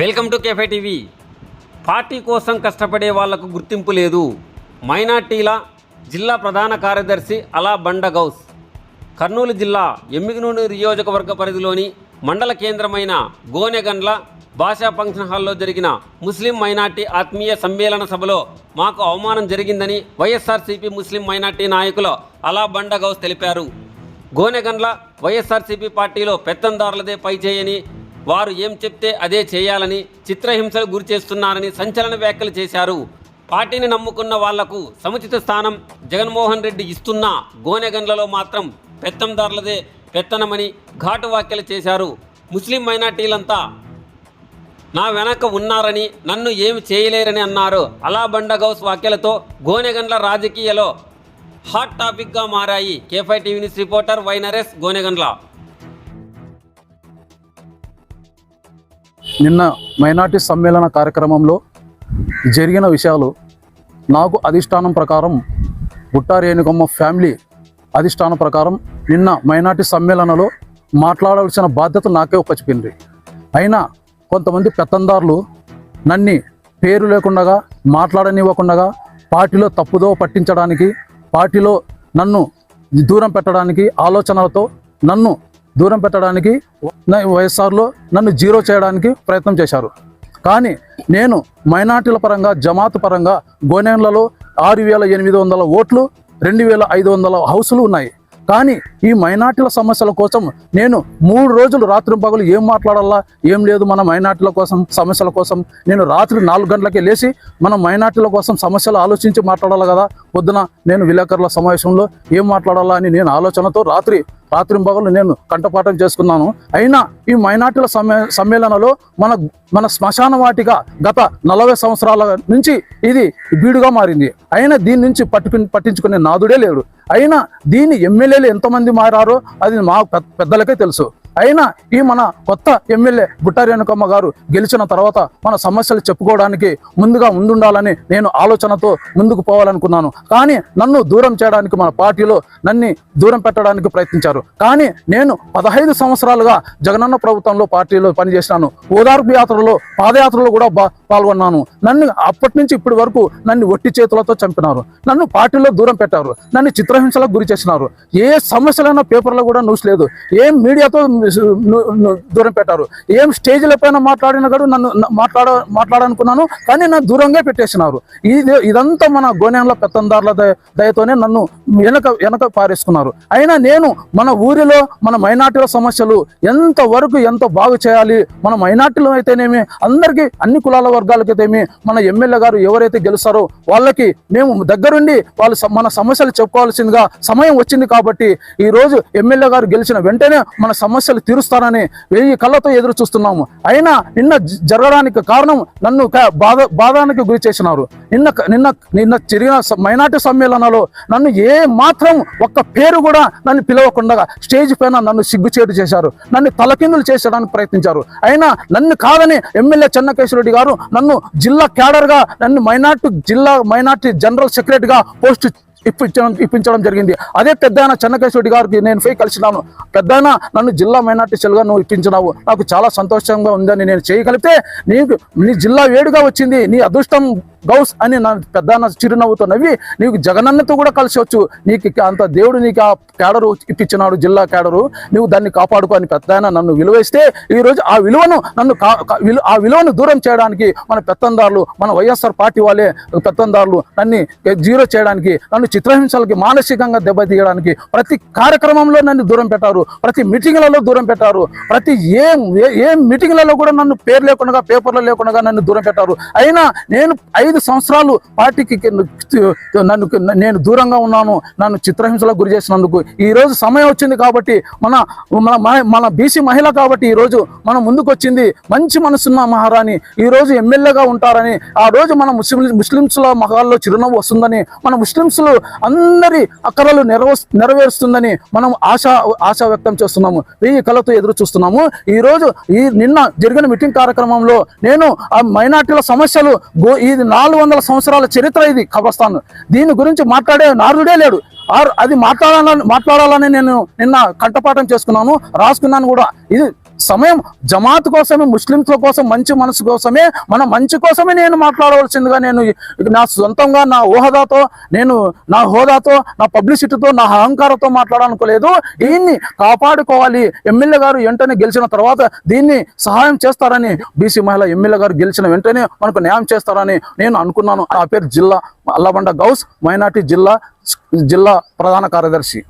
Welcome to cafe TV. Party కోసం కష్టపడే వాళ్ళకు గుర్తింపు లేదు. మైనార్టీల జిల్లా ప్రధాన కార్యదర్శి అలా బండ గౌస్. కర్నూలు జిల్లా ఎమ్మిగనూరు నియోజకవర్గ పరిధిలోని మండల కేంద్రమైన గోనెగండ్ల భాషా ఫంక్షన్ హాల్లో జరిగిన ముస్లిం మైనార్టీ ఆత్మీయ సమ్మేళన సభలో మాకు అవమానం జరిగిందని వైఎస్ఆర్సీపీ ముస్లిం మైనార్టీ నాయకులు అలా బండ గౌస్ తెలిపారు. గోనెగండ్ల వైఎస్ఆర్సీపీ పార్టీలో పెత్తందారులదే పైచేయని వారు ఏం చెప్తే అదే చేయాలని చిత్రహింసలు గురి చేస్తున్నారని సంచలన వ్యాఖ్యలు చేశారు. పార్టీని నమ్ముకున్న వాళ్ళకు సముచిత స్థానం జగన్మోహన్ రెడ్డి ఇస్తున్నా గోనెగండ్లలో మాత్రం పెత్తందారులదే పెత్తనమని ఘాటు వ్యాఖ్యలు చేశారు. ముస్లిం మైనార్టీలంతా నా వెనక ఉన్నారని నన్ను ఏమి చేయలేరని అన్నారు. అలా బండ గౌస్ వ్యాఖ్యలతో గోనెగండ్ల రాజకీయలో హాట్ టాపిక్గా మారాయి. కేఫై టీవీ న్యూస్ రిపోర్టర్ వైనరెస్ గోనెగండ్ల. నిన్న మైనార్టీ సమ్మేళన కార్యక్రమంలో జరిగిన విషయాలు నాకు అధిష్టానం ప్రకారం గుట్టారేణుకమ్మ ఫ్యామిలీ అధిష్టానం ప్రకారం నిన్న మైనార్టీ సమ్మేళనలో మాట్లాడవలసిన బాధ్యత నాకే ఒప్పచెప్పింది అయినా కొంతమంది పెత్తందారులు నన్ని పేరు లేకుండా మాట్లాడనివ్వకుండా పార్టీలో తప్పుదో పట్టించడానికి పార్టీలో నన్ను దూరం పెట్టడానికి ఆలోచనలతో నన్ను దూరం పెట్టడానికి వైఎస్ఆర్లో నన్ను జీరో చేయడానికి ప్రయత్నం చేశారు. కానీ నేను మైనార్టీల పరంగా జమాత్ పరంగా గోనెండ్లలో ఆరు వేల ఎనిమిది వందల ఓట్లు రెండు వేల ఐదు వందల హౌసులు ఉన్నాయి. కానీ ఈ మైనార్టీల సమస్యల కోసం నేను మూడు రోజులు రాత్రి పగలు ఏం మాట్లాడాలా ఏం లేదు మన మైనార్టీల కోసం సమస్యల కోసం. నేను రాత్రి నాలుగు గంటలకే లేచి మన మైనార్టీల కోసం సమస్యలు ఆలోచించి మాట్లాడాలి కదా? పొద్దున నేను విలేకరుల సమావేశంలో ఏం మాట్లాడాలా అని నేను ఆలోచనతో రాత్రి రాత్రి పగలు నేను కంఠపాఠం చేసుకున్నాను. అయినా ఈ మైనార్టీల సమ్మె సమ్మేళనలో మన మన శ్మశాన వాటిగా గత నలభై సంవత్సరాల నుంచి ఇది బీడుగా మారింది. అయినా దీని నుంచి పట్టుకు పట్టించుకునే నాదుడే లేడు. అయినా దీని ఎమ్మెల్యేలు ఎంతమంది మారారో అది మా పెద్ద- పెద్దలకే తెలుసు. అయినా ఈ మన కొత్త ఎమ్మెల్యే బుట్టారేణుకమ్మ గారు గెలిచిన తర్వాత మన సమస్యలు చెప్పుకోవడానికి ముందుగా ముందుండాలని నేను ఆలోచనతో ముందుకు పోవాలనుకున్నాను. కానీ నన్ను దూరం చేయడానికి మన పార్టీలో నన్ను దూరం పెట్టడానికి ప్రయత్నించారు. కానీ నేను పదహైదు సంవత్సరాలుగా జగనన్న ప్రభుత్వంలో పార్టీలో పనిచేసినాను ఓదార్పు యాత్రలో పాదయాత్రలో కూడా పాల్గొన్నాను. నన్ను అప్పటి నుంచి ఇప్పటి వరకు నన్ను ఒట్టి చేతులతో చంపినారు. నన్ను పార్టీలో దూరం పెట్టారు. నన్ను చిత్రహింసలకు గురి చేసినారు. ఏ సమస్యలైనా పేపర్లో కూడా న్యూస్ లేదు. ఏం మీడియాతో దూరం పెట్టారు. ఏం స్టేజ్ల పైన మాట్లాడిన కూడా నన్ను మాట్లాడ మాట్లాడనుకున్నాను. కానీ నన్ను దూరంగా పెట్టేసినారు. ఇది ఇదంతా మన గోనెంల పెత్తందారుల దయతోనే నన్ను వెనక వెనక పారేసుకున్నారు. అయినా నేను మన మన ఊరిలో మన మైనార్టీల సమస్యలు ఎంత వరకు ఎంత బాగు చేయాలి? మన మైనార్టీలు అయితేనేమి? అందరికీ అన్ని కులాల వర్గాలకైతేమి మన ఎమ్మెల్యే గారు ఎవరైతే గెలుస్తారో వాళ్ళకి మేము దగ్గరుండి వాళ్ళు మన సమస్యలు చెప్పుకోవాల్సిందిగా సమయం వచ్చింది కాబట్టి ఈ రోజు ఎమ్మెల్యే గారు గెలిచిన వెంటనే మన సమస్యలు తీరుస్తారని వెయ్యి కళ్ళతో ఎదురు చూస్తున్నాము. అయినా నిన్న జ- జరగడానికి కారణం నన్ను బాధ బాధానికి గురి చేసినారు. నిన్న నిన్న నిన్న జరిగిన మైనార్టీ సమ్మేళనలో నన్ను ఏ మాత్రం ఒక్క పేరు కూడా నన్ను పిలవకుండా స్టేజ్ పైన నన్ను సిగ్గుచేటు చేశారు. నన్ను తలకిందులు చేసడానికి ప్రయత్నించారు. అయినా నన్ను కాదని ఎమ్మెల్యే చెన్నకేశ్వరరెడ్డి గారు నన్ను జిల్లా క్యాడర్గా నన్ను మైనార్టీ జిల్లా మైనార్టీ జనరల్ సెక్రటరీగా పోస్ట్ ఇప్పించడం ఇప్పించడం జరిగింది. అదే పెద్దాయన చెన్నకేశ్వరి గారికి నేను పోయి కలిసినాను. పెద్దాయన నన్ను జిల్లా మైనార్టీ సెల్గా నువ్వు ఇప్పించినావు. నాకు చాలా సంతోషంగా ఉందని నేను చేయగలిగితే నీకు నీ జిల్లా వేడుగా వచ్చింది. నీ అదృష్టం గౌస్ అని నా పెద్దాయన చిరునవ్వుతో నవ్వి నీకు జగనన్నతో కూడా కలిసి వచ్చు. నీకు అంత దేవుడు నీకు ఆ కేడరు ఇప్పించినాడు జిల్లా కేడరు నువ్వు దాన్ని కాపాడుకో అని పెద్ద నన్ను విలువేస్తే ఈ రోజు ఆ విలువను నన్ను ఆ విలువను దూరం చేయడానికి మన పెత్తందారులు మన వైఎస్ఆర్ పార్టీ వాళ్ళే పెత్తందారులు నన్ను జీరో చేయడానికి నన్ను చిత్రహింసలకి మానసికంగా దెబ్బతీయడానికి ప్రతి కార్యక్రమంలో నన్ను దూరం పెట్టారు ప్రతి మీటింగ్లలో దూరం పెట్టారు ప్రతి ఏం ఏ- ఏ మీటింగ్లలో కూడా నన్ను పేరు లేకుండా పేపర్లో లేకుండా నన్ను దూరం పెట్టారు. అయినా నేను ఐదు సంవత్సరాలు పార్టీకి నన్ను నేను దూరంగా ఉన్నాను నన్ను చిత్రహింసలకు గురి చేసినందుకు. ఈ రోజు సమయం వచ్చింది కాబట్టి మన మన మన- బీసీ మహిళ కాబట్టి ఈ రోజు మనం ముందుకు వచ్చింది మంచి మనసున్న మహారాణి. ఈ రోజు ఎమ్మెల్యేగా ఉంటారని ఆ రోజు మన ముస్లిం ముస్లింస్ల మహాల్లో చిరునవ్వు వస్తుందని మన ముస్లింస్లు అందరి అక్కరలు నెరవ నెరవేరుస్తుందని మనం ఆశ ఆశ వ్యక్తం చేస్తున్నాము. వెయ్యి కళతో ఎదురు చూస్తున్నాము. ఈ రోజు ఈ నిన్న జరిగిన మీటింగ్ కార్యక్రమంలో నేను ఆ మైనార్టీల సమస్యలు ఇది నాలుగు వందల సంవత్సరాల చరిత్ర ఇది కబ్రస్థాన్. దీని గురించి మాట్లాడే నారుడే లేడు. అది మాట్లాడాలని మాట్లాడాలని నేను నిన్న కంటపాఠం చేసుకున్నాను రాసుకున్నాను కూడా. ఇది సమయం జమాత్ కోసమే ముస్లింస్ల కోసం మంచి మనసు కోసమే మన మంచి కోసమే నేను మాట్లాడవలసిందిగా నేను నా సొంతంగా నా ఊహదాతో నేను నా హోదాతో నా పబ్లిసిటీతో నా అహంకారంతో మాట్లాడాలనుకోలేదు. దీన్ని కాపాడుకోవాలి. ఎమ్మెల్యే గారు వెంటనే గెలిచిన తర్వాత దీన్ని సహాయం చేస్తారని బీసీ మహిళ ఎమ్మెల్యే గారు గెలిచిన వెంటనే మనకు న్యాయం చేస్తారని నేను అనుకున్నాను. నా పేరు జిల్లా అల్లబండ గౌస్ మైనార్టీ జిల్లా జిల్లా ప్రధాన కార్యదర్శి.